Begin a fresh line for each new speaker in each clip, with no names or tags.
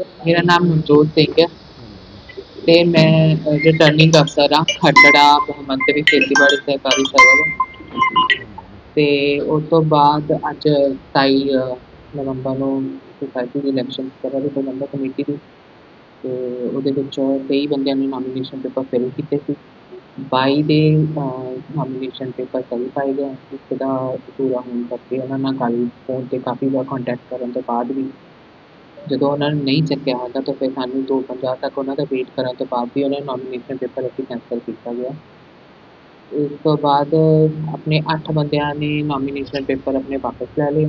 ਮੇਰਾ ਨਾਮ ਮਨਜੋਤ ਸਿੰਘ ਹੈ ਤੇ ਮੈਂ ਰਿਟਰਨਿੰਗ ਅਫਸਰ ਹਾਂ, ਖੱਟੜਾ ਮੁਹੰਮਦਪੁਰੀ ਖੇਤੀਬਾੜੀ ਸਹਿਕਾਰੀ ਸਭਾ ਤੇ ਉਸ ਤੋਂ ਬਾਅਦ ਅੱਜ 27 ਨਵੰਬਰ ਨੂੰ ਸੁਸਾਇਟੀ ਦੀ ਇਲੈਕਸ਼ਨ ਕਰਾਂਗੇ ਤੋਂ ਨੰਬਰ ਕਮੇਟੀ ਦੀ। ਤੇ ਉਹਦੇ ਵਿੱਚ 23 ਬੰਦਿਆਂ ਨੇ ਨੋਮੀਨੇਸ਼ਨ ਪੇਪਰ ਫਿਲ ਕੀਤੇ ਸੀ। 22 ਦੇ ਨੋਮੀਨੇਸ਼ਨ ਪੇਪਰ ਸਹੀ ਪਾਏ ਗਏ ਇੱਕ ਦਾ ਪੂਰਾ ਹੋਣ ਕਰਕੇ ਉਹਨਾਂ ਨਾਲ ਗੱਲ ਫੋਨ ਤੇ ਕਾਫੀ ਵਾਰ ਕੰਟੈਕਟ ਕਰਨ ਤੋਂ ਬਾਅਦ ਵੀ ਜਦੋਂ ਉਹਨਾਂ ਨੇ ਨਹੀਂ ਚੱਕਿਆ ਹੁੰਦਾ, ਤਾਂ ਫਿਰ ਸਾਨੂੰ 250 ਤੱਕ ਉਹਨਾਂ ਦਾ ਵੇਟ ਕਰਨ ਤੋਂ ਬਾਅਦ ਵੀ ਉਹਨਾਂ ਨੇ ਨੋਮੀਨੇਸ਼ਨ ਪੇਪਰ ਅਸੀਂ ਕੈਂਸਲ ਕੀਤਾ ਗਿਆ। ਇਸ ਤੋਂ ਬਾਅਦ ਆਪਣੇ 8 ਬੰਦਿਆਂ ਨੇ ਨੋਮੀਨੇਸ਼ਨ ਪੇਪਰ ਆਪਣੇ ਵਾਪਸ ਲੈ ਲਏ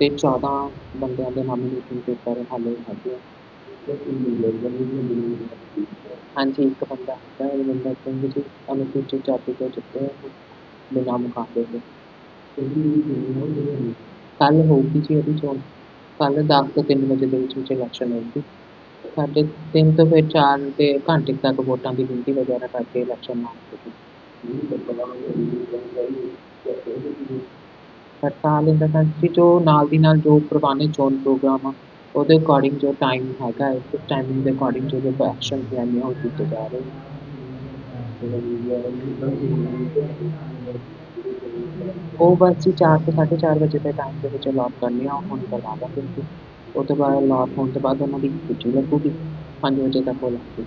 ਤੇ 14 ਬੰਦਿਆਂ ਦੇ ਨੋਮੀਨੇਸ਼ਨ ਪੇਪਰ ਹਾਲੇ ਹੈਗੇ ਆ। ਹਾਂਜੀ, ਇੱਕ ਬੰਦਾ ਹੈ ਰਵਿੰਦਰ ਸਿੰਘ ਜੀ ਅਨੁਸੂਚਿਤ ਜਾਤੀ ਤੋਂ ਚੁੱਕੇ ਹੈ ਬਿਨਾਂ ਮੁਕਾਬਲੇ ਦੇ। ਕੱਲ ਹੋਊਗੀ ਜੀ ਉਹਦੀ ਚੋਣ। ਕੱਲ 10 ਤੋਂ 3 ਵਜੇ ਦੇ ਵਿੱਚ ਵਿੱਚ ਇਲੈਕਸ਼ਨ ਹੋਊਗੀ। ਸਾਡੇ 3 ਤੋਂ ਫਿਰ 4 ਦੇ ਘੰਟੇ ਤੱਕ ਵੋਟਾਂ ਦੀ ਗਿਣਤੀ ਵਗੈਰਾ ਕਰਕੇ ਇਲੈਕਸ਼ਨ ਨਾ ਹੜਤਾਲ ਇਨ ਦਾ ਸੈਂਸ ਕਿ ਜੋ ਨਾਲ ਦੀ ਨਾਲ ਜੋ ਪੁਰਾਣੇ ਚੋਣ ਪ੍ਰੋਗਰਾਮ ਆ, ਉਹਦੇ ਅਕੋਰਡਿੰਗ ਜੋ ਟਾਈਮ ਹੈਗਾ ਹੈ, ਉਸ ਟਾਈਮਿੰਗ ਦੇ ਅਕੋਰਡਿੰਗ ਜੋ ਜੋ ਐਕਸ਼ਨ ਲੈਣੇ ਆ ਉਹ ਕੀਤੇ ਜਾ ਰਹੇ ਉਹ ਬਸ ਜੀ 4 ਤੋਂ 4:30 ਵਜੇ ਦੇ ਟਾਈਮ ਦੇ ਵਿੱਚ ਅਲਾਟ ਕਰਨੀ ਆ ਹੁਣ ਕਰਵਾ ਦਾਂਗੇ ਅਸੀਂ ਉਹ ਤੋਂ ਬਾਅਦ ਅਲਾਟ ਹੋਣ ਤੋਂ ਬਾਅਦ ਉਹਨਾਂ ਦੀ ਸੂਚੀ ਲੱਗੂਗੀ 5 ਵਜੇ ਤੱਕ ਉਹ ਲੱਗ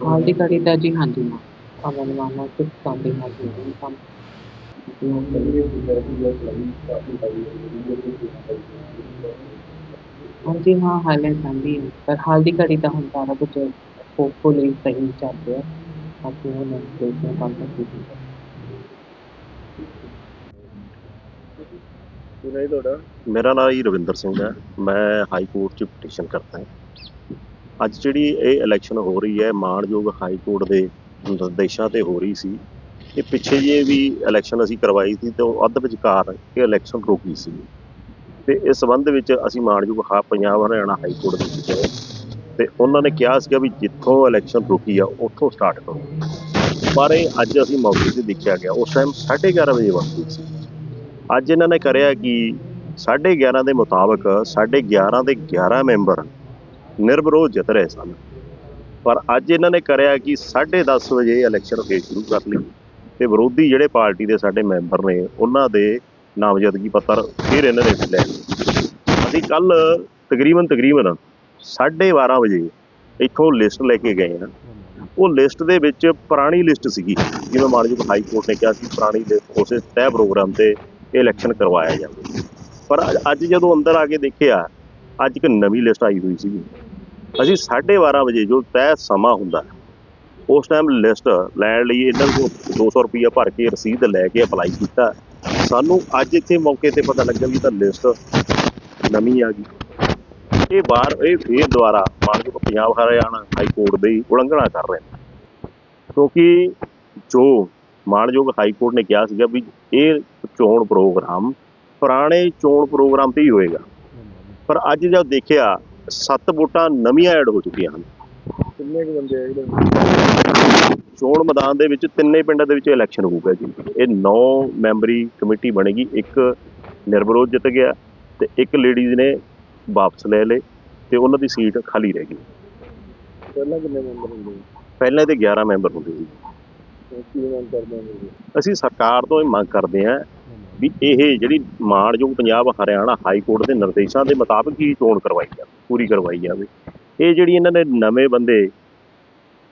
ਹਾਲ ਦੀ ਘੜੀ ਤਾਂ ਜੀ ਹਾਂਜੀ ਹਾਂ ਅਮਨ ਮਾਨਾ ਸਿਰਫ ਸੰਦੇ ਨਾਲ ਹੀ ਕੰਮ। ਹਾਂਜੀ ਹਾਂ, ਹਾਲੇ ਸੰਦੀ ਪਰ ਹਾਲ ਦੀ ਘੜੀ ਤਾਂ ਹੁਣ ਸਾਰਾ ਕੁਝ ਹੋਪਫੁਲੀ ਸਹੀ ਚੱਲ ਰਿਹਾ, ਬਾਕੀ ਹੁਣ ਦੇਖਦੇ ਹਾਂ ਕੰਮ ਕੀ ਹੁੰਦਾ
ਕੀ ਨਹੀਂ ਤੁਹਾਡਾ?
ਮੇਰਾ ਨਾਮ ਜੀ ਰਵਿੰਦਰ ਸਿੰਘ ਹੈ। ਮੈਂ ਹਾਈ ਕੋਰਟ 'ਚ ਪਟੀਸ਼ਨ ਕਰਦਾ ਹਾਂ। ਅੱਜ ਜਿਹੜੀ ਇਹ ਇਲੈਕਸ਼ਨ ਹੋ ਰਹੀ ਹੈ, ਮਾਣਯੋਗ ਹਾਈ ਕੋਰਟ ਦੇ ਨਿਰਦੇਸ਼ਾਂ ਤੇ ਹੋ ਰਹੀ ਸੀ। ਇਹ ਪਿੱਛੇ ਜੇ ਵੀ ਇਲੈਕਸ਼ਨ ਅਸੀਂ ਕਰਵਾਈ ਸੀ ਤੇ ਉਹ ਅੱਧ ਵਿਚਕਾਰ ਇਹ ਇਲੈਕਸ਼ਨ ਰੁਕੀ ਸੀ। ਤੇ ਇਸ ਸੰਬੰਧ ਵਿੱਚ ਅਸੀਂ ਮਾਣਯੋਗ ਹਾ, ਪੰਜਾਬ ਹਰਿਆਣਾ ਹਾਈ ਕੋਰਟ ਦੇ ਵਿੱਚ ਗਏ। ਤੇ ਉਹਨਾਂ ਨੇ ਕਿਹਾ ਸੀਗਾ ਵੀ ਜਿੱਥੋਂ ਇਲੈਕਸ਼ਨ ਰੁਕੀ ਆ, ਉੱਥੋਂ ਸਟਾਰਟ ਕਰੋ। ਪਰ ਇਹ ਅੱਜ ਅਸੀਂ ਮੌਕੇ ਤੇ ਦੇਖਿਆ ਗਿਆ। ਉਸ ਟਾਈਮ 11:30 ਵਜੇ ਵਕਤ ਸੀ। ਅੱਜ ਇਹਨਾਂ ਨੇ ਕਰਿਆ ਕਿ? 11:30 ਦੇ ਮੁਤਾਬਕ 11:30 ਦੇ 11 ਮੈਂਬਰ ਨਿਰਵਿਰੋਧ ਜਿੱਤ ਰਹੇ ਸਨ। ਪਰ ਅੱਜ ਇਹਨਾਂ ਨੇ ਕਰਿਆ ਕਿ? 10:30 ਵਜੇ ਇਲੈਕਸ਼ਨ ਫੇਰ ਸ਼ੁਰੂ ਕਰ ਲਈ ਤੇ ਵਿਰੋਧੀ ਜਿਹੜੇ ਪਾਰਟੀ ਦੇ ਸਾਡੇ ਮੈਂਬਰ ਨੇ, ਉਹਨਾਂ ਦੇ ਨਾਮਜ਼ਦਗੀ ਪੱਤਰ ਫਿਰ ਇਹਨਾਂ ਨੇ ਲੈ ਲਏ। ਅਸੀਂ ਕੱਲ ਤਕਰੀਬਨ ਤਕਰੀਬਨ 12:30 ਵਜੇ ਇੱਥੋਂ ਲਿਸਟ ਲੈ ਕੇ ਗਏ ਹਾਂ। ਉਹ ਲਿਸਟ ਦੇ ਵਿੱਚ ਪੁਰਾਣੀ ਲਿਸਟ ਸੀਗੀ। ਜਿਵੇਂ ਮਾਨਯੋਗ ਹਾਈ ਕੋਰਟ ਨੇ ਕਿਹਾ ਸੀ, ਪੁਰਾਣੀ ਲਿਸਟ ਉਸੇ ਤੈਅ ਪ੍ਰੋਗਰਾਮ ਤੇ ਇਹ ਇਲੈਕਸ਼ਨ ਕਰਵਾਇਆ ਜਾਵੇ। ਪਰ ਅੱਜ- ਅੱਜ ਜਦੋਂ ਅੰਦਰ ਆ ਕੇ ਦੇਖਿਆ, ਅੱਜ ਇੱਕ ਨਵੀਂ ਲਿਸਟ ਆਈ ਹੋਈ ਸੀ ਅਸੀਂ 12:30 ਵਜੇ ਜੋ ਤੈਅ ਸਮਾਂ ਹੁੰਦਾ, ਉਸ ਟਾਈਮ ਲਿਸਟ ਲੈਣ ਲਈ ਇਹਨਾਂ ਕੋਲ 200 ਰੁਪਈਆ ਭਰ ਕੇ ਰਸੀਦ ਲੈ ਕੇ ਅਪਲਾਈ ਕੀਤਾ। ਸਾਨੂੰ ਅੱਜ ਇੱਥੇ ਮੌਕੇ ਤੇ ਪਤਾ ਲੱਗਾ ਵੀ ਤਾਂ ਲਿਸਟ ਨਵੀਂ ਆ ਗਈ। ਇਹ ਬਾਰ ਇਹ ਫੇਰ ਦੁਆਰਾ ਮਾਨਯੋਗ ਪੰਜਾਬ ਹਰਿਆਣਾ ਹਾਈ ਕੋਰਟ ਦੀ ਉਲੰਘਣਾ ਕਰ ਰਹੇ ਨੇ। ਕਿਉਂਕਿ ਜੋ ਮਾਨਯੋਗ ਹਾਈ ਕੋਰਟ ਨੇ ਕਿਹਾ ਸੀਗਾ ਵੀ ਇਹ ਚੋਣ ਪ੍ਰੋਗਰਾਮ ਪੁਰਾਣੇ ਚੋਣ ਪ੍ਰੋਗਰਾਮ ਤੇ ਹੀ ਹੋਏਗਾ। ਪਰ ਅੱਜ ਜਦ ਦੇਖਿਆ ਸੱਤ ਵੋਟਾਂ ਨਵੀਆਂ ਐਡ ਹੋ ਚੁੱਕੀਆਂ ਹਨ।
ਕਿੰਨੇ ਕੁ ਬੰਦੇ ਆ ਜਿਹੜੇ
ਚੋਣ ਮੈਦਾਨ ਦੇ ਵਿੱਚ ਤਿੰਨੇ ਪਿੰਡਾਂ ਦੇ ਵਿੱਚ ਇਲੈਕਸ਼ਨ ਹੋਊਗਾ ਜੀ। ਇਹ 9 ਮੈਂਬਰੀ ਕਮੇਟੀ ਬਣੇਗੀ ਇੱਕ ਨਿਰਵਿਰੋਧ ਜਿੱਤ ਗਿਆ ਤੇ ਇੱਕ ਲੇਡੀਜ਼ ਨੇ ਵਾਪਸ ਲੈ ਲਏ ਤੇ ਉਹਨਾਂ ਦੀ ਸੀਟ ਖਾਲੀ ਰਹਿ ਗਈ।
ਪਹਿਲਾਂ ਕਿੰਨੇ ਮੈਂਬਰ ਹੁੰਦੇ ਸੀ?
ਪਹਿਲਾਂ ਇਹਦੇ 11 ਮੈਂਬਰ ਹੁੰਦੇ ਸੀ।
ਤੇ ਕੀ ਮੰਗ ਕਰਦੇ ਹੋ
ਅਸੀਂ ਸਰਕਾਰ ਤੋਂ ਇਹ ਮੰਗ ਕਰਦੇ ਹਾਂ ਵੀ ਇਹ ਜਿਹੜੀ ਮਾਣਯੋਗ ਪੰਜਾਬ ਹਰਿਆਣਾ ਹਾਈ ਕੋਰਟ ਦੇ ਨਿਰਦੇਸ਼ਾਂ ਦੇ ਮੁਤਾਬਕ ਹੀ ਚੋਣ ਕਰਵਾਈ ਜਾਵੇ, ਪੂਰੀ ਕਰਵਾਈ ਜਾਵੇ। ਇਹ ਜਿਹੜੀ ਇਹਨਾਂ ਨੇ ਨਵੇਂ ਬੰਦੇ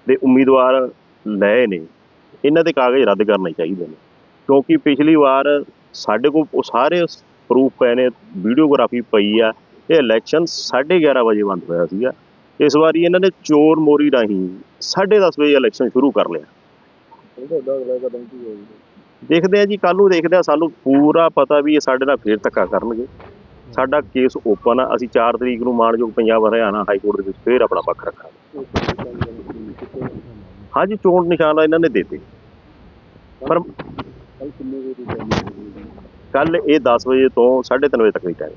ਦੇ ਉਮੀਦਵਾਰ ਲਏ ਨੇ, ਇਹਨਾਂ ਦੇ ਕਾਗਜ਼ ਰੱਦ ਕਰਨੇ ਚਾਹੀਦੇ ਨੇ। ਕਿਉਂਕਿ ਪਿਛਲੀ ਵਾਰ ਸਾਡੇ ਕੋਲ ਉਹ ਸਾਰੇ ਪ੍ਰੂਫ ਪਏ ਨੇ, ਵੀਡੀਓਗ੍ਰਾਫੀ ਪਈ ਆ, ਇਹ ਇਲੈਕਸ਼ਨ 11:30 ਵਜੇ ਬੰਦ ਹੋਇਆ ਸੀਗਾ। ਇਸ ਵਾਰੀ ਇਹਨਾਂ ਨੇ ਚੋਰ ਮੋਰੀ ਰਾਹੀਂ 10:30 ਵਜੇ ਇਲੈਕਸ਼ਨ ਸ਼ੁਰੂ ਕਰ ਲਿਆ।
ਹੁਣ ਤੁਹਾਡਾ ਅਗਲਾ ਕਦਮ ਕੀ ਹੋਏਗਾ
ਦੇਖਦੇ ਆ ਜੀ ਕੱਲ ਨੂੰ ਦੇਖਦੇ ਆ, ਸਾਨੂੰ ਪੂਰਾ ਪਤਾ ਵੀ ਇਹ ਸਾਡੇ ਨਾਲ ਫੇਰ ਧੱਕਾ ਕਰਨਗੇ। ਸਾਡਾ ਕੇਸ ਓਪਨ ਆ, ਅਸੀਂ 4 ਤਰੀਕ ਨੂੰ ਮਾਨਯੋਗ ਪੰਜਾਬ ਹਰਿਆਣਾ ਹਾਈ ਕੋਰਟ ਦੇ ਵਿੱਚ ਫੇਰ ਆਪਣਾ ਪੱਖ ਰੱਖਾਂਗੇ। ਹਾਂਜੀ, ਚੋਣ ਨਿਸ਼ਾਨ ਇਹਨਾਂ ਨੇ ਦਿੱਤੇ। ਪਰ
ਕੱਲ ਕਿੰਨੇ ਵਜੇ ਦੀ ਟਾਈਮ
ਕੱਲ ਇਹ 10 ਵਜੇ ਤੋਂ 3:30 ਵਜੇ ਤੱਕ ਦੀ ਟਾਈਮ